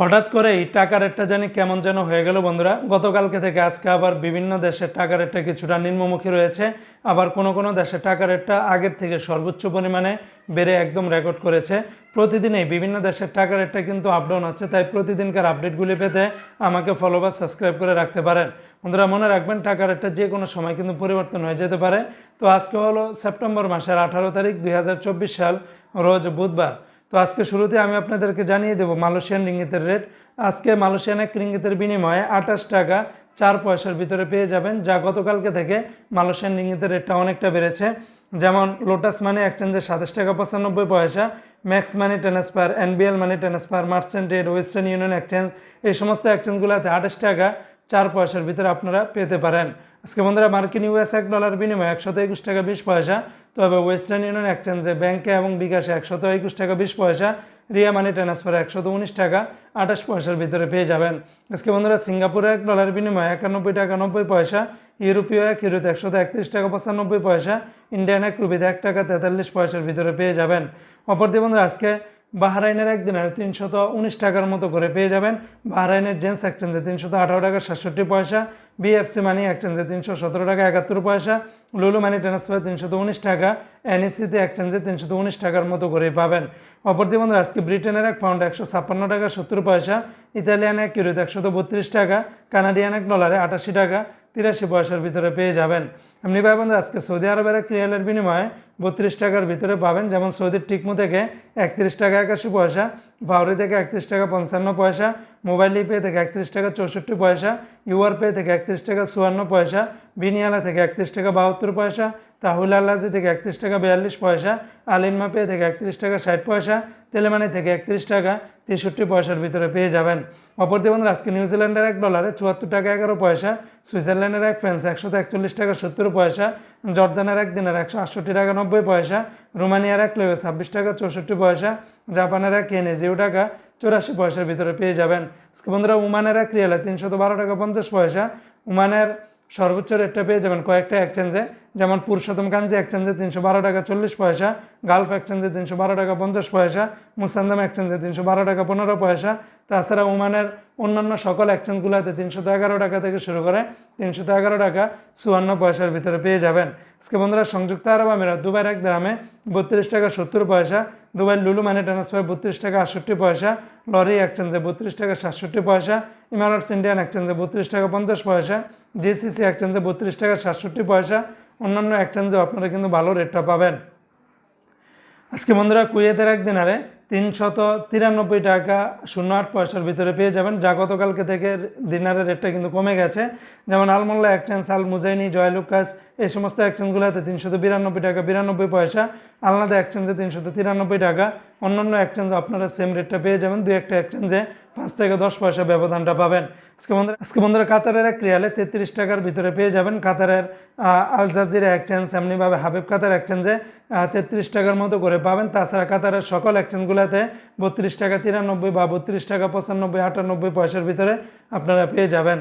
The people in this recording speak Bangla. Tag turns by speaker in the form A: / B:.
A: হঠাৎ করে এই টাকা রেটটা জানি কেমন যেন হয়ে গেল বন্ধুরা। গতকালকে থেকে আজকে আবার বিভিন্ন দেশের টাকা রেটটা কিছুটা নিম্নমুখী রয়েছে। আবার কোনো কোনো দেশের টাকা রেটটা আগের থেকে সর্বোচ্চ পরিমাণে বেড়ে একদম রেকর্ড করেছে। প্রতিদিনই বিভিন্ন দেশের টাকা রেটটা কিন্তু আপডাউন হচ্ছে, তাই প্রতিদিনকার আপডেটগুলি পেতে আমাকে ফলো বা সাবস্ক্রাইব করে রাখতে পারেন। বন্ধুরা, মনে রাখবেন টাকা রেটটা যে কোনো সময় কিন্তু পরিবর্তন হয়ে যেতে পারে। তো আজকে হলো সেপ্টেম্বর মাসের আঠারো তারিখ দুই হাজার চব্বিশ সাল, রোজ বুধবার। তো আজকে শুরুতে আমি আপনাদেরকে জানিয়ে দেবো মালয়েশিয়ান রিঙ্গিতের রেট। আজকে মালয়েশিয়ান এক রিঙ্গিতের বিনিময়ে আঠাশ টাকা চার পয়সার ভিতরে পেয়ে যাবেন, যা গতকালকে থেকে মালয়েশিয়ান রিঙ্গিতের রেটটা অনেকটা বেড়েছে। যেমন লোটাস মানি এক্সচেঞ্জে সাতাশ টাকা পঁচানব্বই পয়সা Max Money Transfer NBL Money Transfer Merchantrade Western Union exchange এই সমস্ত এক্সচেঞ্জগুলোতে আঠাশ টাকা চার পয়সার ভিতরে আপনারা পেতে পারেন। আজকে বন্ধুরা মার্কিন ইউএস এক ডলার বিনিময়ে একশত একুশ টাকা বিশ পয়সা, তবে ওয়েস্টার্ন ইউনিয়ন এক্সচেঞ্জে ব্যাংকে এবং বিকাশে একশত একুশ টাকা বিশ পয়সা, রিয়া মানি ট্রান্সফার একশত উনিশ টাকা আঠাশ পয়সার ভিতরে পেয়ে যাবেন। আজকে বন্ধুরা সিঙ্গাপুরের এক ডলার বিনিময়ে একানব্বই টাকা নব্বই পয়সা, ইউরোপীয় এক ইউরোতে একশত একত্রিশ টাকা পঁচানব্বই পয়সা, ইন্ডিয়ান এক রুপিতে এক টাকা তেতাল্লিশ পয়সার ভিতরে পেয়ে যাবেন। অপরদিকে বন্ধুরা আজকে বাহরাইনের একদিনের তিনশত উনিশ টাকার মতো করে পেয়ে যাবেন। বাহরাইনের জেন্স এক্সচেঞ্জে তিনশত আঠারো টাকা, সাতষট্টি পয়সা। বিএফসি মানি এক্সচেঞ্জে তিনশো সতেরো টাকা, একাত্তর পয়সা। লুলু মানি ট্রান্সফার তিনশত উনিশ টাকা। এনএসিতে এক্সচেঞ্জে তিনশত উনিশ টাকার মতো করে পাবেন। অপরদি বন্ধুরা, আজকে ব্রিটেনের এক পাউন্ড একশো ছাপ্পান্ন টাকা, সত্তর পয়সা। ইতালিয়ান এক ইউরোতে একশত বত্রিশ টাকা। কানাডিয়ান এক ডলারে আটাশি টাকা। তিরাশি পয়সার ভিতরে পেয়ে যাবেন। এমনি ভাই বন্ধু আজকে সৌদি আরবের এক রিয়ালের বিনিময়ে বত্রিশ টাকার ভিতরে পাবেন। যেমন সৌদির টিকমু থেকে একত্রিশ টাকা একাশি পয়সা, ভাউরি থেকে একত্রিশ টাকা পঞ্চান্ন পয়সা, মোবাইল পে থেকে একত্রিশ টাকা চৌষট্টি পয়সা ইউআর পে থেকে একত্রিশ টাকা চুয়ান্ন পয়সা, বিনিয়ালা থেকে একত্রিশ টাকা বাহাত্তর পয়সা তাহুল আল্লাজি থেকে একত্রিশ টাকা বিয়াল্লিশ পয়সা আলিনমা পে থেকে একত্রিশ টাকা ষাট পয়সা, তেলেমানি থেকে একত্রিশ টাকা তেষট্টি পয়সার ভিতরে পেয়ে যাবেন। অপরদিকে বন্ধুরা, আজকে নিউজিল্যান্ডের এক ডলারে চুয়াত্তর টাকা এগারো পয়সা, সুইজারল্যান্ডের এক ফ্রান্স একশত একচল্লিশ টাকা সত্তর পয়সা, জর্দানের এক দিনের একশো আটষট্টি টাকা নব্বই পয়সা, রোমানিয়ার এক লেবে ছাব্বিশ টাকা চৌষট্টি পয়সা, জাপানের এক কেনে জিরো টাকা চৌরাশি পয়সার ভিতরে পেয়ে যাবেন। আজকে বন্ধুরা, উমানের এক রিয়ালে তিনশত বারো টাকা পঞ্চাশ পয়সা, উমানের সর্বোচ্চ রেটটা পেয়ে যাবেন কয়েকটা এক্সচেঞ্জে যেমন পুরুষোত্তম কাঞ্জি এক্সচেঞ্জে তিনশো বারো টাকা চল্লিশ পয়সা, গালফ এক্সচেঞ্জে তিনশো বারো টাকা পঞ্চাশ পয়সা মুসান্দাম এক্সচেঞ্জে তিনশো বারো টাকা পনেরো পয়সা। তাছাড়া ওমানের অন্যান্য সকল এক্সচেঞ্জগুলোতে তিনশো এগারো টাকা থেকে শুরু করে তিনশো এগারো টাকা চুয়ান্ন পয়সার ভিতরে পেয়ে যাবেন। আজকে বন্ধুরা, সংযুক্ত আরব আমিরাত, দুবাইয়ের এক গ্রামে বত্রিশ টাকা সত্তর পয়সা দুবাই লুলু মানি ট্রান্সফার বত্রিশ টাকা আটষট্টি পয়সা, লরি এক্সচেঞ্জে বত্রিশ টাকা সাতষট্টি পয়সা ইমারাটস ইন্ডিয়ান এক্সচেঞ্জে বত্রিশ টাকা পঞ্চাশ পয়সা জিসিসি এক্সচেঞ্জে বত্রিশ টাকা সাতষট্টি পয়সা, অন্যান্য এক্সচেঞ্জেও আপনারা কিন্তু ভালো রেটটা পাবেন। আজকে বন্ধুরা কুয়েতের এক দিনারে তিনশত তিরানব্বই টাকা শূন্য আট পয়সার ভিতরে পেয়ে যাবেন, যা গতকালকে থেকে দিনারের রেটটা কিন্তু কমে গেছে। যেমন আলমোল্লা এক্সচেঞ্জ আল মুজাইনি জয়লুকাস, এই সমস্ত এক্সচেঞ্জগুলোতে তিনশত বিরানব্বই টাকা, বিরানব্বই পয়সা। আলনাদা এক্সচেঞ্জে তিনশত তিরানব্বই টাকা। অন্যান্য এক্সচেঞ্জে আপনারা সেম রেটটা পেয়ে যাবেন। দুই একটা এক্সচেঞ্জে পাঁচ থেকে দশ পয়সা ব্যবধানটা পাবেন। আজকে বন্ধুরা আজকে বন্ধুরা কাতারের এক রিয়ালে তেত্রিশ টাকার ভিতরে পেয়ে যাবেন। কাতারের আল জাজিরা এক্সচেঞ্জ এমনিভাবে হাবিব কাতার এক্সচেঞ্জে তেত্রিশ টাকার মতো করে পাবেন। তাছাড়া কাতারের সকল এক্সচেঞ্জগুলোতে বত্রিশ টাকা তিরানব্বই বা বত্রিশ টাকা পঁচানব্বই, আটানব্বই পয়সার ভিতরে আপনারা পেয়ে যাবেন।